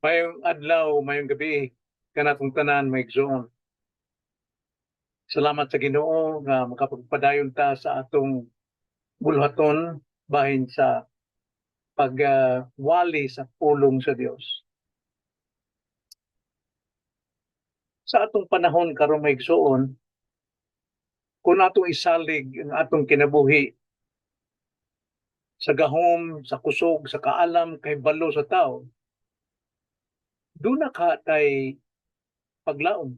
Mayong adlaw, mayong gabi, kanatong tanan may igsoon. Salamat sa Ginoo nga makapagpadayon ta sa atong bulhaton bahin sa pagwali sa pulong sa Dios. Sa atong panahon karon may igsoon, kung atong isalig ang atong kinabuhi sa gahom, sa kusog, sa kaalam, kay balo sa tao, doon na ka tay paglaom.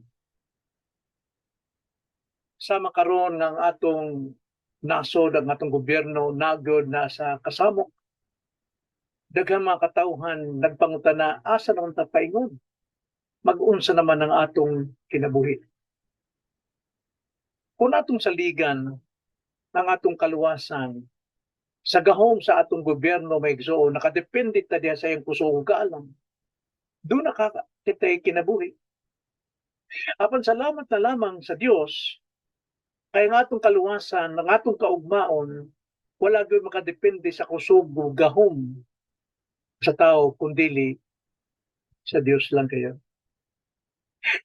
Sama karon ng atong nasod ang atong gobyerno nagod na sa kasamok. Daghang mga katauhan nagpangutana asa naman ta paingon. Mag-unsa naman ang atong kinabuhi. Kung atong saligan ang atong kaluwasan sa gahom sa atong gobyerno may igsoon nakadepende ta diha sa iyang kusog kaalam doon nakakitay kinabuhi. Apan salamat na lamang sa Dios kay nga atong kaluwasan, ng atong kaugmaon, wala gyud makadepende sa kusog o gahom sa tao kundili sa Dios lang kayo.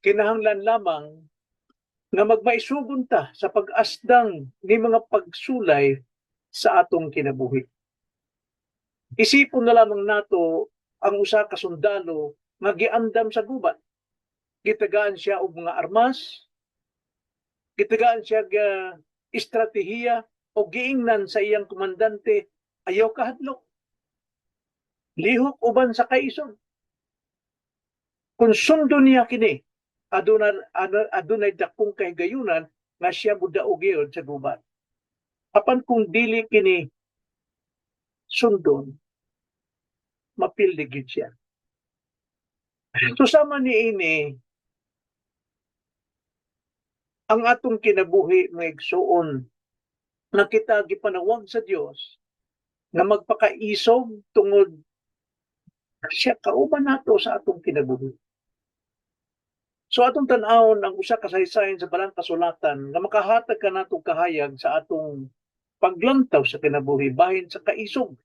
Kinahanglan lamang nga magmaisugon ta sa pag-asdang ni mga pagsulay sa atong kinabuhi. Isipon na lamang nato ang usa ka sundalo nga giandam sa gubat. Gitagaan siya og mga armas, gitagaan siya ga estratehiya o giingnan sa iyang komandante ayaw kahadlok. Lihok uban sa kaison. Kung sundo niya kini, aduna aduna- adunay dakong kahigayunan nga siya mudaog gyud sa gubat. Apan kung dili kini sundon, mapildi gyud siya. So sama ni ini ang atong kinabuhi nga igsuon na kita gipanawag sa Dios na magpakaisog tungod siya kauban nato sa atong kinabuhi. So atong tan-awon ang usa ka saysayan sa balang kasulatan nga makahatag ka natong kahayag sa atong paglantaw sa kinabuhi bahin sa kaisog.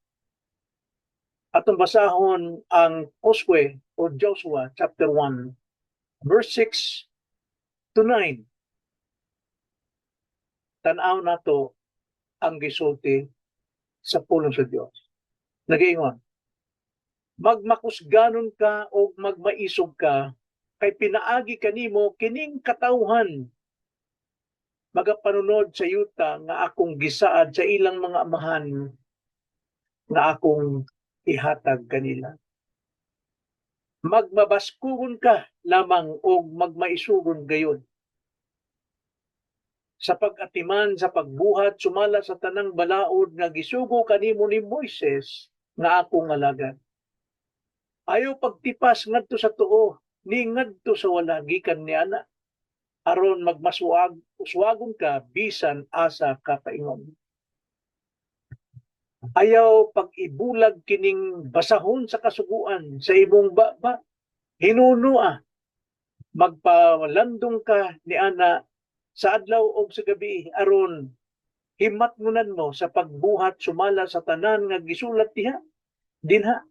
Atong basahon ang Josue o Joshua chapter 1 verse 6 to 9. Tanaw nato ang gisulti sa pulong sa Dios. Nagiingon, magmakusganon ka o magmaisog ka kay pinaagi kanimo kining katauhan magapanunod sa yuta nga akong gisaad sa ilang mga amahan nga akong ihatag kanila. Magmabaskugon ka lamang o magmaisugon gayon. Sa pag-atiman sa pagbuhat sumala sa tanang balaod nga gisugo kanimo ni Moises nga akong alagad ayaw pagtipas ngadto sa tuo ni ngadto sa wala gikan ni ana. Aron magmaswag uswagon ka bisan asa ka paingon ayaw pag-ibulag kining basahon sa kasuguan sa imong baba hinunua. Magpalandong ka ni ana sa adlaw o sa gabi aron himatngunan mo sa pagbuhat sumala sa tanan nga gisulat diha dinha.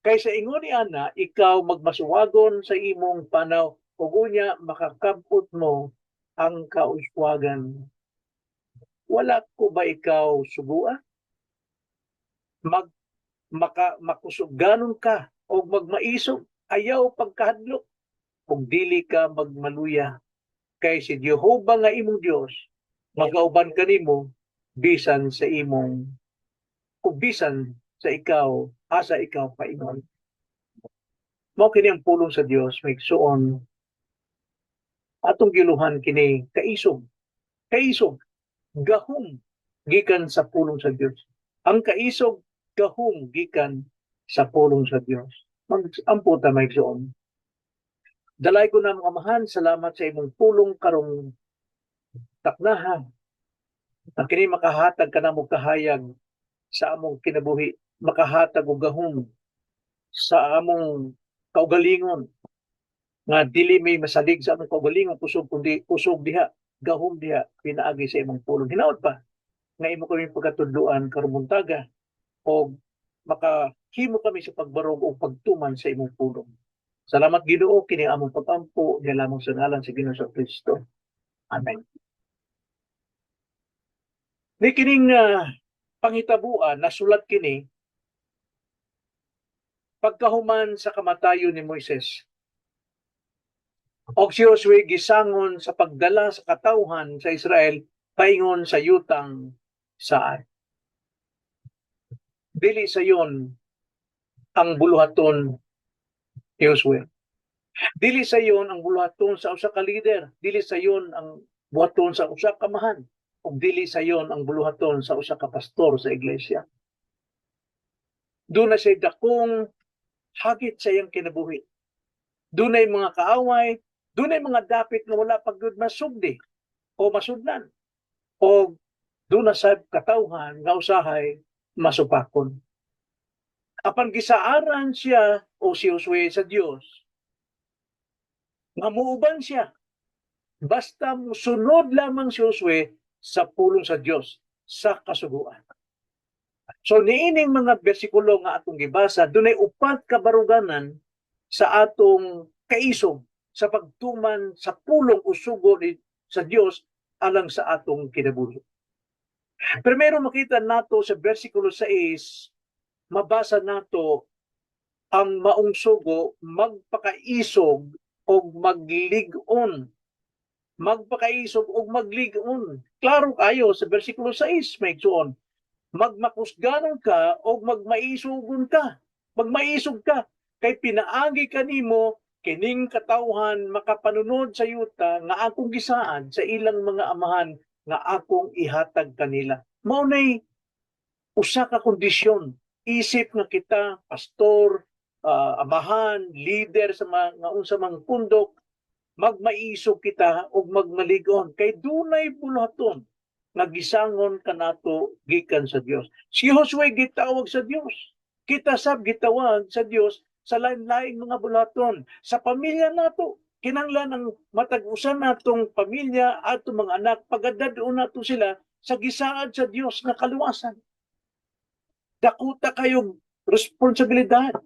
Kaysa ingon ni ana ikaw magmasuwagon sa imong panaw ug unya makakabot mo ang kauswagan. Wala ko ba ikaw subua mag maka makusuganon ka. O magmaisog ayaw pagkahadlok ug dili ka magmaluya. Kay si Jehova nga imong Dios magauban kanimo bisan sa imong ug bisan sa ikaw asa ikaw paingon mao kini ang pulong sa Dios may igsuon atong giluhan kini kaisog. Kaisog. Gahom gikan sa pulong sa Dios ang kaisog gahom gikan sa pulong sa Dios mag-ampo ta may igsuon Dalay ko na mga mahan, salamat sa imong pulong karong taknahan. Ang kini makahatag ka na mo kahayag sa among kinabuhi, makahatag og gahom sa among kaugalingon. Nga dili may masalig sa among kaugalingon kusog kundi kusog diha gahom diha pinaagi sa imong pulong. Hinaot pa. Nga imo kami pagkatudloan karong buntaga o makahimo kami sa pagbarog o pagtuman sa imong pulong Salamat Ginoo kini among pagpampo nga lamang sa ngalan sa Ginoo sa Kristo. Amen. Ni kining ah, pangitabuan nasulat kini pagkahuman sa kamatayon ni Moises. Og si Josue gisangon sa pagdala sa katawhan sa Israel paingon sa yutang saan. Dili sa yon ang buluhaton Josue. Dili sa yon ang buluhaton sa usa ka leader, dili sa yon ang buhaton sa usa ka mahan, ug dili sa yon ang buluhaton sa usa ka pastor sa iglesia. Doon na siya dakong hagit sa iyang kinabuhi. Doon ay mga kaaway, doon ay mga dapit nga wala pagod masugdi o masudnan. O doon na sa katawhan nga usahay masupakon. Apan gisaaran siya o si Josue sa Dios. Nga siya. Basta sunod lamang si Josue sa pulong sa Dios sa kasuguan. So niining mga bersikulo nga atong gibasa, dunay upat ka baruganan sa atong kaisog sa pagtuman sa pulong usugo ni sa Dios alang sa atong kinabuhi. Primero makita nato sa bersikulo 6, mabasa nato ang maong sugo magpakaisog o magligon. Magpakaisog o magligon. Klaro kayo sa bersikulo 6 may igsuon magmakusganon ka o magmaisugon ka. Magmaisog ka. Kay pinaagi kanimo kining katawhan makapanunod sa yuta nga akong gisaan sa ilang mga amahan nga akong ihatag kanila. Maunay usa ka kondisyon. Isip nga kita, pastor, ah, amahan, leader sa mga nga unsa mang pundok, magmaisog kita o magmaligon kay dunay bulaton nagisangon kanato gikan sa Dios. Si Josue gitawag sa Dios. Kita sab gitawag sa Dios sa lain-lain mga bulaton sa pamilya nato. Kinanglan ang matag-usan natong pamilya ato mga anak pagadadon nato sila sa gisaad sa Dios nga kaluwasan. Dakuta kayong responsibilidad.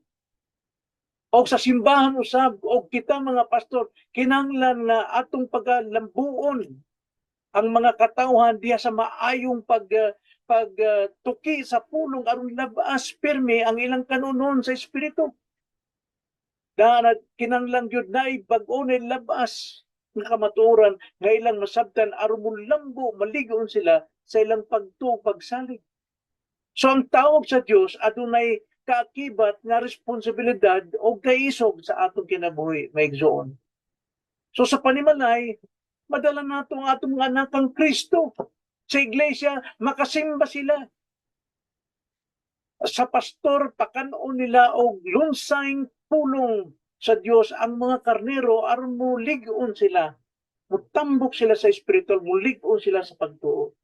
O sa simbahan usab o kita mga pastor kinanglan nga atong pagalambuon ang mga katawhan diya sa maayong pag uh, pagtuki sa pulong aron labas pirmi ang ilang kanunon sa espiritu. Dahil kinanglang yun na bag-o na labas nga kamaturan nga ilang masabtan aron mulambo maligon sila sa ilang pagtu pagsalig. So ang tawag sa Dios adunay kaakibat nga responsibilidad o kaisog sa atong kinabuhi maigsoon. So sa panimalay, madala nato ang atong anak ang Kristo. Sa iglesia, makasimba sila. Sa pastor, pakanon nila og lunsayng pulong sa Dios ang mga karnero aron mo ligon sila. Mutambok sila sa espiritual, muligon sila sa pagtuo.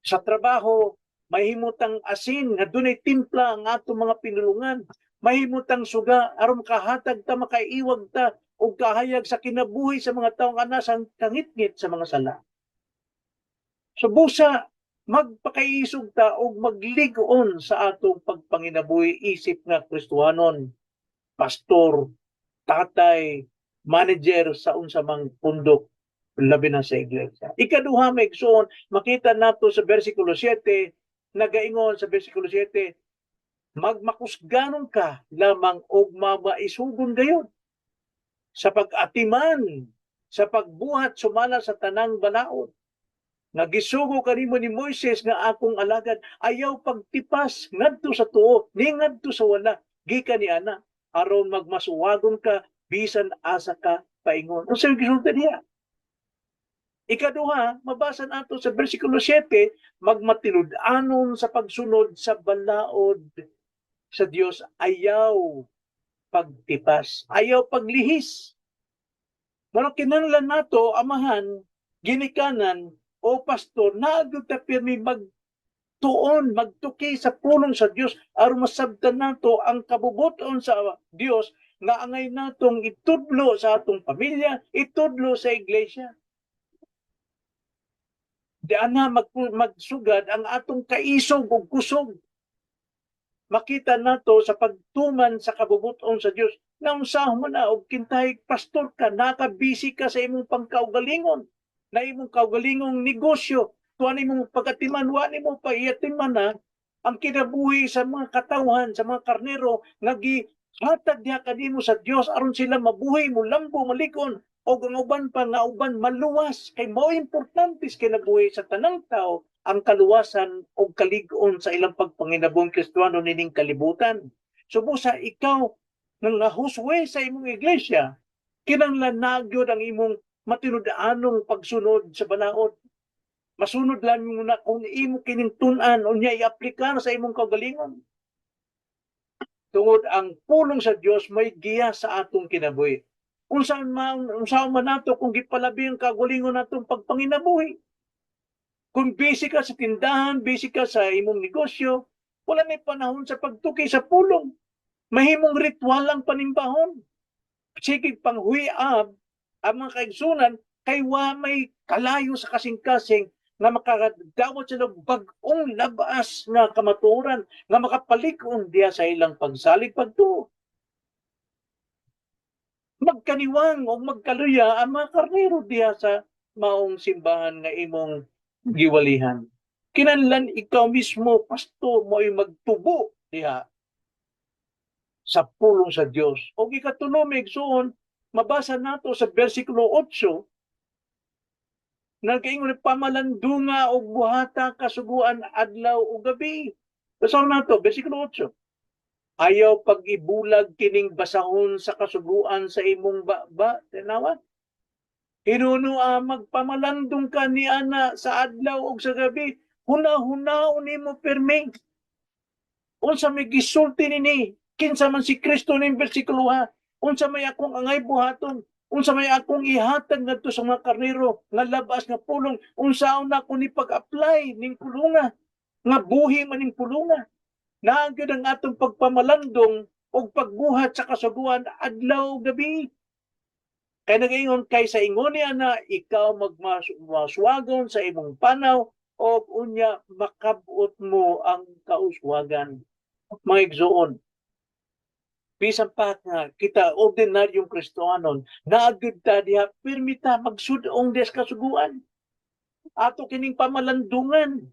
Sa trabaho, mahimutang asin nga dunay timpla ang atong mga pinulungan. Mahimutang suga aron makahatag ta makaiwag ta o kahayag sa kinabuhi sa mga taong anasang kangitngit sa mga sala. So busa, magpakaisog ta o magligoon sa atong pagpanginabuhi isip nga Kristuhanon, pastor, tatay, manager sa unsa mang pundok labi na sa iglesia. Ikaduha may igsoon, makita nato sa bersikulo 7, nagaingon sa bersikulo 7, magmakusganon ka lamang og mabaisugon gayon sa pag-atiman, sa pagbuhat sumala sa tanang balaod. Nagisugo kanimo ni Moises nga akong alagad, ayaw pagtipas ngadto sa tuo, ni ngadto sa wala, gikan ni ana, aron magmasuwagon ka, bisan asa ka paingon. Ano sa gisulta niya? Ikaduha, mabasa nato sa versikulo 7, magmatinud-anon sa pagsunod sa balaod sa Dios ayaw pagtipas, ayaw paglihis. Pero kinanglan nato, amahan, ginikanan, o pastor, naagod ta pirmi magtuon, magtuki sa pulong sa Dios aron masabtan nato ang kabubuton sa Dios nga angay natong itudlo sa atong pamilya, itudlo sa iglesia. Di ana mag, magsugad ang atong kaisog ug kusog. Makita nato sa pagtuman sa kabubuton sa Dios na unsahon mo na og kintay pastor ka nakabisi ka sa imong pangkaugalingon na imong kaugalingong negosyo tuan imong pagatiman wa nimo pa iyatiman na ang kinabuhi sa mga katawhan sa mga karnero nga gihatag diha kanimo sa Dios aron sila mabuhi mo lambo malikon o ang uban pa nga uban maluwas kay mao importante sa kinabuhi sa tanang tao ang kaluwasan o kalig-on sa ilang pagpanginabong Kristiyano nining kalibutan. So busa ikaw nga huswe sa imong iglesia, kinanglan nagyod ang imong matinud-anong pagsunod sa balaod. Masunod lang mo na kung imo kining tun-an unya i-aplikar sa imong kagalingon. Tungod ang pulong sa Dios may giya sa atong kinabuhi. Unsaon man unsaon man nato kung gipalabi ang kagalingon natong pagpanginabuhi. Kung busy ka sa tindahan, busy ka sa imong negosyo, wala may panahon sa pagtuki sa pulong. Mahimong ritual ang panimbahon. Sige panghuyab ang mga kaigsunan kay wa may kalayo sa kasing-kasing nga makadawat sila bag-ong labas nga kamaturan nga makapalikon diya sa ilang pagsalig pagtuo. Magkaniwang o magkaluya ang mga karnero diya sa maong simbahan nga imong giwalihan. Kinanlan ikaw mismo, pastor, mo ay magtubo diha sa pulong sa Dios. O ikatunumig soon, mabasa nato sa versikulo 8, nagkaingon pamalandunga o buhata kasuguan adlaw o gabi. Basa nato, versikulo 8. Ayaw pag-ibulag kining basahon sa kasuguan sa imong baba. Tinawa? Hinuno ah, magpamalandong ka ni ana sa adlaw o sa gabi. Huna-hunaon nimo permi. Unsa may gisulti nini, kinsa man si Kristo ning bersikulo ha. Unsa may akong angay buhaton. Unsa may akong ihatag ngadto sa mga karnero nga labas nga pulong. Unsaon na ako ni pag-apply ning pulunga. Nga buhi man ning pulunga. Naagad ang atong pagpamalandong o pagbuhat sa kasuguan adlaw gabi. Kaya nagaingon kay sa ingon niya na ikaw magmaswagon sa imong panaw o unya makabuot mo ang kauswagan. Mga igsoon, bisan pa nga kita ordinaryong Kristohanon naagid ta diha permita magsudong des kasuguan. Ato kining pamalandungan.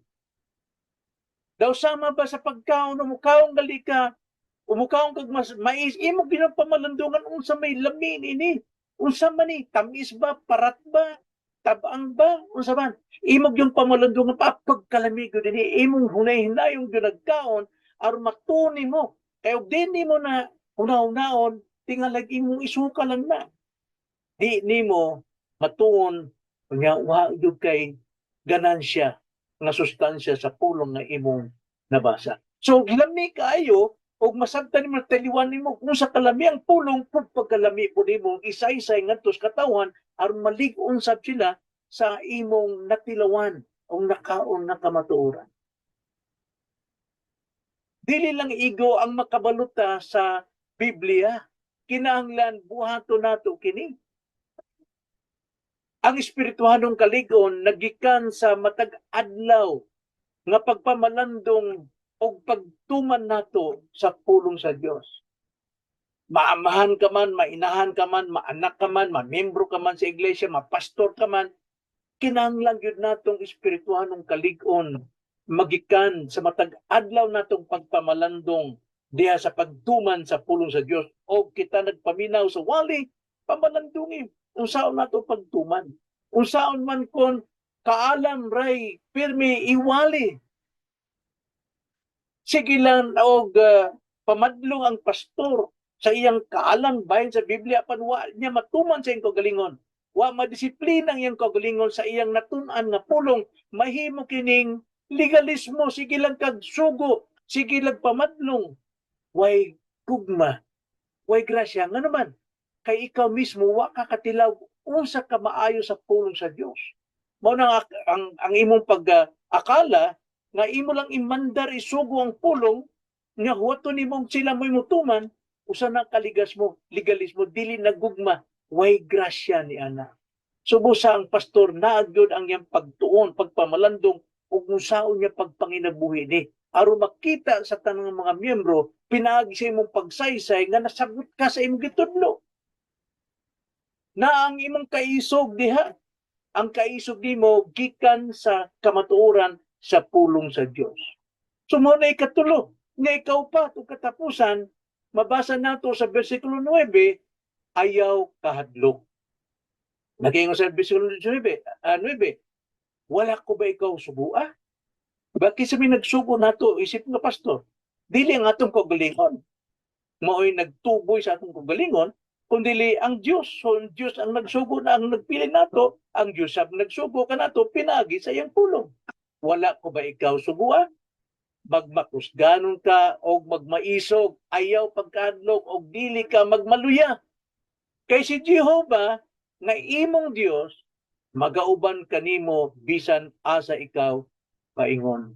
Daw sama ba sa pagkaon? O mukaong gali ka. Umukaong kag mas mais. Imo ginapamalandungan unsa may lamin ini? Unsa man ni? Tamis ba? Parat ba? Tabang ba? Unsa man? Imog yung pamalandungan pa pagkalami ko dinhi imong hunay-hinayong ginagkaon aron matuni mo. Kay og din mo na unaw-unaon tingalag imong isuka lang na. Di nimo matuon nga wa jud kay ganansya nga sustansya sa pulong nga imong nabasa. So lami kaayo og masabtan nimo taliwan nimo kung sa kalami ang pulong pud pagkalami po nimo isa-isay ngadto sa katawhan aron malig-on sab sila sa imong natilawan o nakaon na kamatuoran. Dili lang igo ang makabaluta sa Biblia kinahanglan buhaton nato kini ang espirituhanong kaligon nagikan sa matag adlaw nga pagpamalandong o pagtuman nato sa pulong sa Dios. Maamahan ka man, mainahan ka man, maanak ka man, mamembro ka man sa iglesia, mapastor ka man, kinahanglan gyud natong espirituhanong kaligon magikan sa matag adlaw natong pagpamalandong diha sa pagtuman sa pulong sa Dios o kita nagpaminaw sa wali pamalandungi unsaon nato pagtuman unsaon man kon kaalam ray pirmi iwali sige lang og uh, pamadlong ang pastor sa iyang kaalam bahin sa Biblia pan wa niya matuman sa iyang kagalingon. Wa madisiplina ang iyang kagalingon sa iyang natun-an nga pulong. Mahimo kining legalismo sige lang kag sugo sige lang pamadlong way gugma way grasya? Nga naman kay ikaw mismo wa ka katilaw unsa ka maayo sa pulong sa Dios mao nang ak- ang ang imong pag uh, akala nga imo lang imandar isugo ang pulong nga huwato nimong sila mo'y mutuman usa na kaligas mo legalismo dili nagugma way grasya ni ana? So busa ang pastor naagyon ang iyang pagtuon pagpamalandong ug unsaon niya pagpanginabuhi ni aron makita sa tanang mga miyembro pinaagi sa imong pagsaysay nga nasagot ka sa imong gitudlo. Na ang imong kaisog diha ang kaisog nimo gikan sa kamatuoran sa pulong sa Dios so mo na ikatulo nga ikaw pa ito katapusan mabasa nato sa bersikulo 9 ayaw kahadlok. Naging sa bersikulo 9, ah, 9 wala ko ba ikaw subua? Bakit sabi nagsugo nato isip nga pastor? Dili ang atong kagalingon. Mao'y nagtuboy sa atong kagalingon, kundi ang Diyos. So, ang Diyos ang nagsugo na ang nagpili nato, ang Diyos ang nagsugo ka nato, pinagi sa iyang pulong. Wala ko ba ikaw sugua? Magmakusganon ka o magmaisog, ayaw pagkadlok o dili ka magmaluya. Kay si Jehovah, na imong Diyos, magauban kanimo bisan asa ikaw paingon.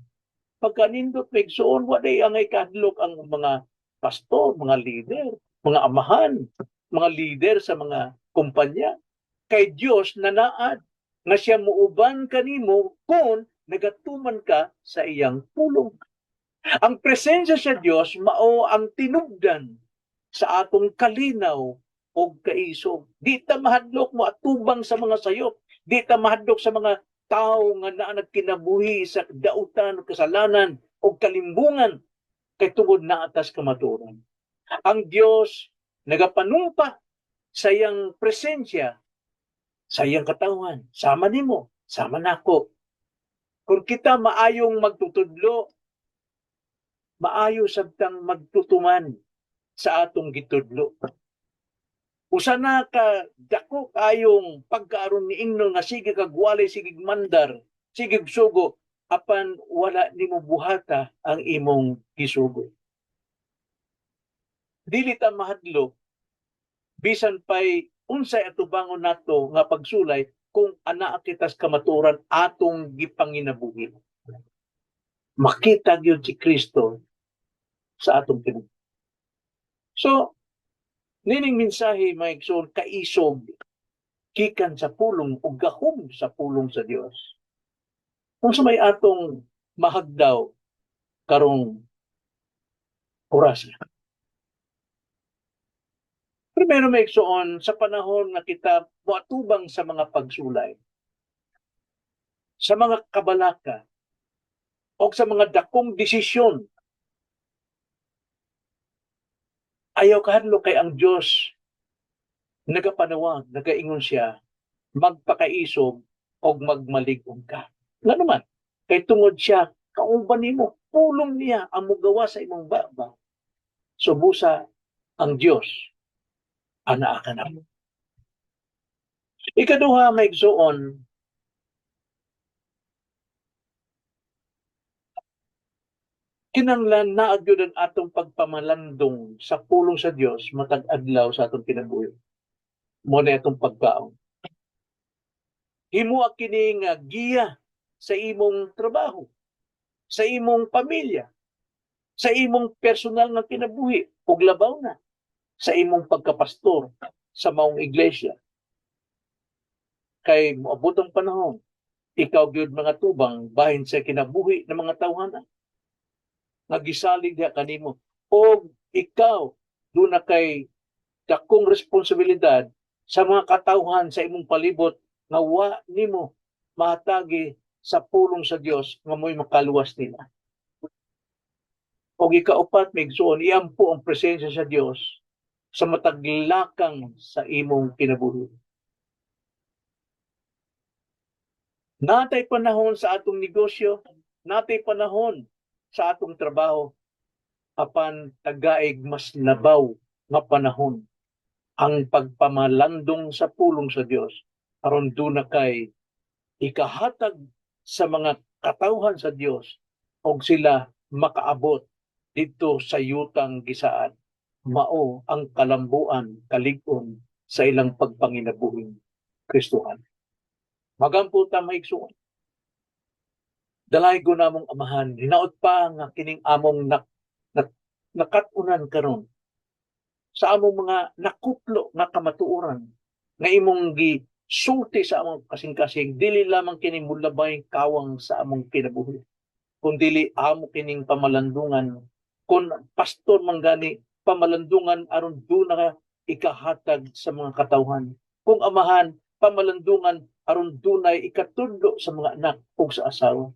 Pagka nindot pigsuon wa day ang ikadlok ang mga pastor, mga leader, mga amahan, mga leader sa mga kumpanya. Kay Dios nanaad nga siya muuban kanimo kung nagatuman ka sa iyang pulong. Ang presensya sa Dios mao ang tinubdan sa atong kalinaw o kaisog. Di ta mahadlok mo atubang sa mga sayop. Di ta mahadlok sa mga tao nga naa nagkinabuhi sa dautan o kasalanan o kalimbungan kay tungod na atas kamaturan. Ang Dios nagapanumpa sa iyang presensya sa iyang katawan. Sama nimo, sama nako. Kung kita maayong magtutudlo, maayo sabtang magtutuman sa atong gitudlo. Usa na ka dako kayong pagkaaron ni ingnon nga sige kag walay sige mandar, sige sugo apan wala nimo buhata ang imong gisugo. Dili ta mahadlo bisan pay unsay atubangon nato nga pagsulay kung ana kitas kamaturan atong gipanginabuhi. Makita gyud si Kristo sa atong tinuod. So, Nining mensahe mga igsoon kaisog gikan sa pulong o gahom sa pulong sa Dios. Kung sa may atong mahagdaw karong oras. Primero may igsoon sa panahon na kita muatubang sa mga pagsulay. Sa mga kabalaka o sa mga dakong desisyon ayaw kahadlo kay ang Diyos nagapanawag, nagaingon siya, magpakaisog o magmaligong ka. Nga naman, kay tungod siya, kauban nimo, pulong niya ang mugawa sa imong baba. So busa ang Diyos, ana ka na mo. Ikaduha, may kinanglan na agyod ang atong pagpamalandong sa pulong sa Dios matag adlaw sa atong kinabuhi. Mo na atong pagkaon. Himo kini nga giya sa imong trabaho, sa imong pamilya, sa imong personal nga kinabuhi ug labaw na sa imong pagkapastor sa maong iglesia. Kay moabot ang panahon, ikaw gyud mga tubang bahin sa kinabuhi ng mga tawhana nga gisalig diha kanimo o ikaw do na kay dakong responsibilidad sa mga katawhan sa imong palibot nga wa nimo mahatagi sa pulong sa Dios nga mo'y makaluwas nila. O ikaupat, migsuon, iampo ang presensya sa Dios sa mataglakang sa imong kinabuhi. Natay panahon sa atong negosyo, natay panahon sa atong trabaho apan tagaig mas labaw nga panahon ang pagpamalandong sa pulong sa Dios. Aron na kay ikahatag sa mga katawhan sa Dios og sila makaabot dito sa yutang gisaan. Mao ang kalambuan kalig-on sa ilang pagpanginabuhing Kristohan. Magampo ta maigsuon dalay ko namong amahan. Hinaot pa nga kining among nak, nak nakatunan karon. Sa among mga nakuplo nga kamatuoran nga imong gi sulti sa among kasing-kasing dili lamang kini mulabay kawang sa among kinabuhi kung dili amo kining pamalandungan. Kun pastor man gani pamalandungan aron do na ikahatag sa mga katawhan. Kung amahan pamalandungan aron dunay ikatudlo sa mga anak ug sa asawa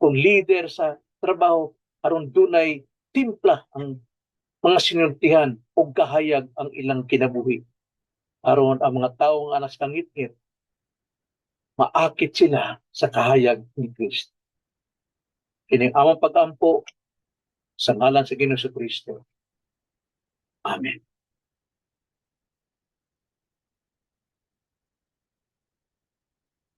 kung leader sa trabaho aron dunay timpla ang mga sinultihan ug kahayag ang ilang kinabuhi aron ang mga tawo nga anas kangit-ngit maakit sila sa kahayag ni Kristo kining amang pag-ampo sa ngalan sa Ginoong Kristo. Amen.